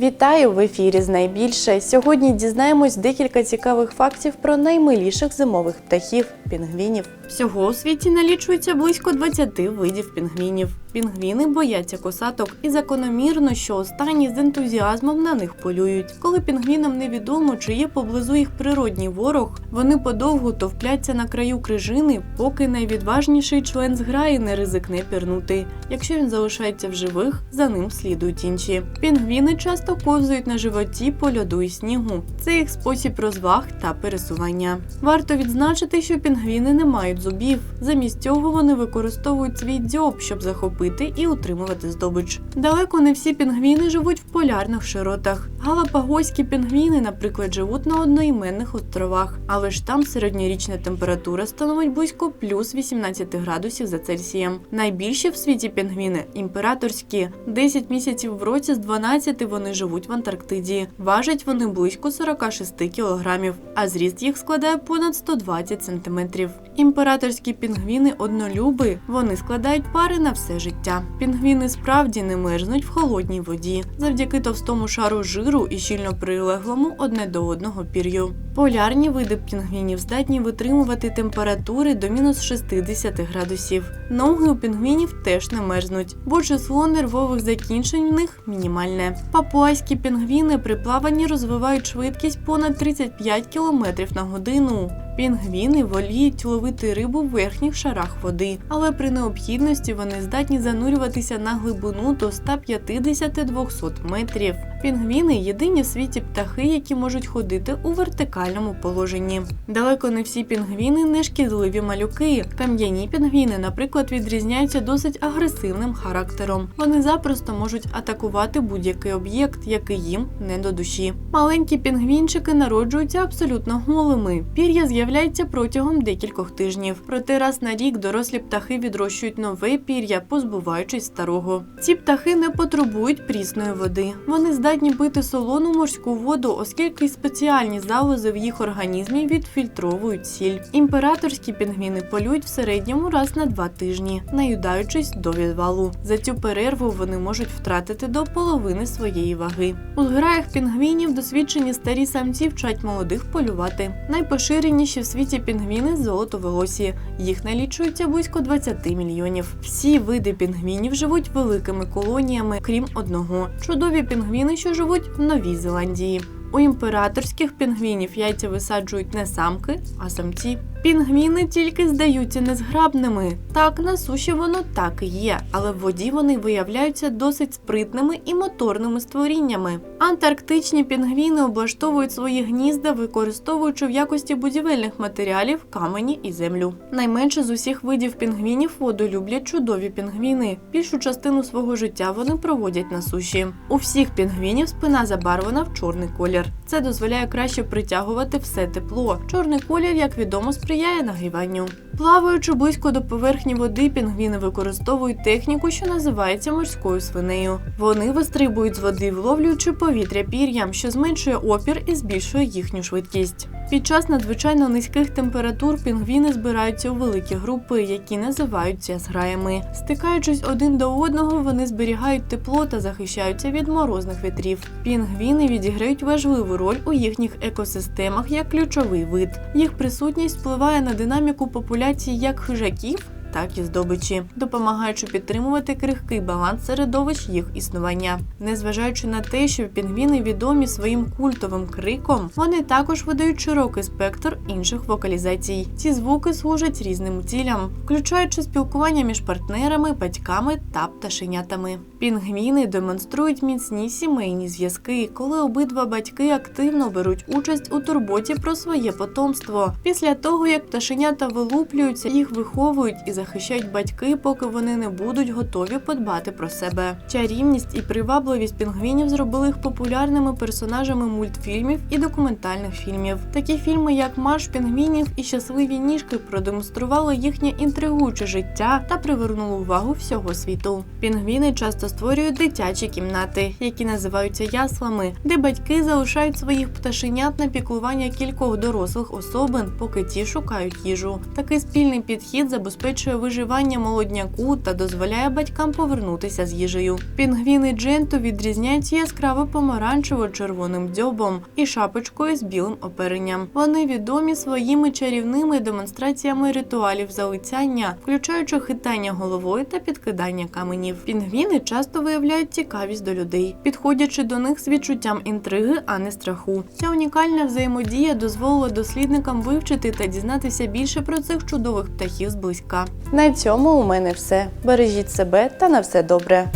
Вітаю в ефірі з найбільше. Сьогодні дізнаємось декілька цікавих фактів про наймиліших зимових птахів пінгвінів. Всього у світі налічується близько 20 видів пінгвінів. Пінгвіни бояться косаток і закономірно, що останні з ентузіазмом на них полюють. Коли пінгвінам невідомо, чи є поблизу їх природній ворог, вони подовго товпляться на краю крижини, поки найвідважніший член зграї не ризикне пірнути. Якщо він залишається в живих, за ним слідують інші. Пінгвіни часто ковзають на животі по льоду і снігу. Це їх спосіб розваг та пересування. Варто відзначити, що пінгвіни не мають зубів. Замість цього вони використовують свій дзьоб, щоб захопити і утримувати здобич. Далеко не всі пінгвіни живуть в полярних широтах. Галапагоські пінгвіни, наприклад, живуть на одноіменних островах, але ж там середньорічна температура становить близько плюс 18 градусів за Цельсієм. Найбільші в світі пінгвіни імператорські. 10 місяців в році з 12 вони живуть в Антарктиді. Важать вони близько 46 кілограмів, а зріст їх складає понад 120 сантиметрів. Імператорські пінгвіни однолюби. Вони складають пари на все життя. Пінгвіни справді не мерзнуть в холодній воді завдяки товстому шару жиру і щільно прилеглому одне до одного пір'ю. Полярні види пінгвінів здатні витримувати температури до мінус 60 градусів. Ноги у пінгвінів теж не мерзнуть, бо число нервових закінчень в них мінімальне. Папуаські пінгвіни при плаванні розвивають швидкість понад 35 км на годину. Пінгвіни воліють ловити рибу в верхніх шарах води, але при необхідності вони здатні занурюватися на глибину до 150-200 метрів. Пінгвіни єдині в світі птахи, які можуть ходити у вертикальному положенні. Далеко не всі пінгвіни не шкідливі малюки. Кам'яні пінгвіни, наприклад, відрізняються досить агресивним характером. Вони запросто можуть атакувати будь-який об'єкт, який їм не до душі. Маленькі пінгвінчики народжуються абсолютно голими. Пір'я з'являється протягом декількох тижнів. Проте раз на рік дорослі птахи відрощують нове пір'я, позбуваючись старого. Ці птахи не потребують прісної води. Вони здатні пити солону морську воду, оскільки спеціальні залози в їх організмі відфільтровують сіль. Імператорські пінгвіни полюють в середньому раз на два тижні, наїдаючись до відвалу. За цю перерву вони можуть втратити до половини своєї ваги. У зграях пінгвінів досвідчені старі самці вчать молодих полювати. Найпоширеніші в світі пінгвіни золотоволосі. Їх налічується близько 20 мільйонів. Всі види пінгвінів живуть великими колоніями, крім одного. Чудові пінгвіни, що живуть в Новій Зеландії. У імператорських пінгвінів яйця висаджують не самки, а самці. Пінгвіни тільки здаються незграбними. Так, на суші воно так і є, але в воді вони виявляються досить спритними і моторними створіннями. Антарктичні пінгвіни облаштовують свої гнізда, використовуючи в якості будівельних матеріалів камені і землю. Найменше з усіх видів пінгвінів воду люблять чудові пінгвіни. Більшу частину свого життя вони проводять на суші. У всіх пінгвінів спина забарвлена в чорний колір. Це дозволяє краще притягувати все тепло. Чорний колір, як відомо, сприяє нагріванню. Плаваючи близько до поверхні води, пінгвіни використовують техніку, що називається морською свинею. Вони вистрибують з води, вловлюючи повітря пір'ям, що зменшує опір і збільшує їхню швидкість. Під час надзвичайно низьких температур пінгвіни збираються у великі групи, які називаються зграями. Стикаючись один до одного, вони зберігають тепло та захищаються від морозних вітрів. Пінгвіни відіграють важливу роль у їхніх екосистемах як ключовий вид. Їх присутність впливає на динаміку популяції як хижаків. Так і здобичі, допомагаючи підтримувати крихкий баланс середовищ їх існування. Незважаючи на те, що пінгвіни відомі своїм культовим криком, вони також видають широкий спектр інших вокалізацій. Ці звуки служать різним цілям, включаючи спілкування між партнерами, батьками та пташенятами. Пінгвіни демонструють міцні сімейні зв'язки, коли обидва батьки активно беруть участь у турботі про своє потомство. Після того, як пташенята вилуплюються, їх виховують і захищають батьки, поки вони не будуть готові подбати про себе. Чарівність і привабливість пінгвінів зробили їх популярними персонажами мультфільмів і документальних фільмів. Такі фільми, як Марш пінгвінів і Щасливі ніжки, продемонстрували їхнє інтригуюче життя та привернули увагу всього світу. Пінгвіни часто створюють дитячі кімнати, які називаються яслами, де батьки залишають своїх пташенят на піклування кількох дорослих особин, поки ті шукають їжу. Такий спільний підхід забезпечує полегшує виживання молодняку та дозволяє батькам повернутися з їжею. Пінгвіни Дженту відрізняються яскраво помаранчево-червоним дзьобом і шапочкою з білим оперенням. Вони відомі своїми чарівними демонстраціями ритуалів залицяння, включаючи хитання головою та підкидання каменів. Пінгвіни часто виявляють цікавість до людей, підходячи до них з відчуттям інтриги, а не страху. Ця унікальна взаємодія дозволила дослідникам вивчити та дізнатися більше про цих чудових птахів зблизька. На цьому у мене все. Бережіть себе та на все добре.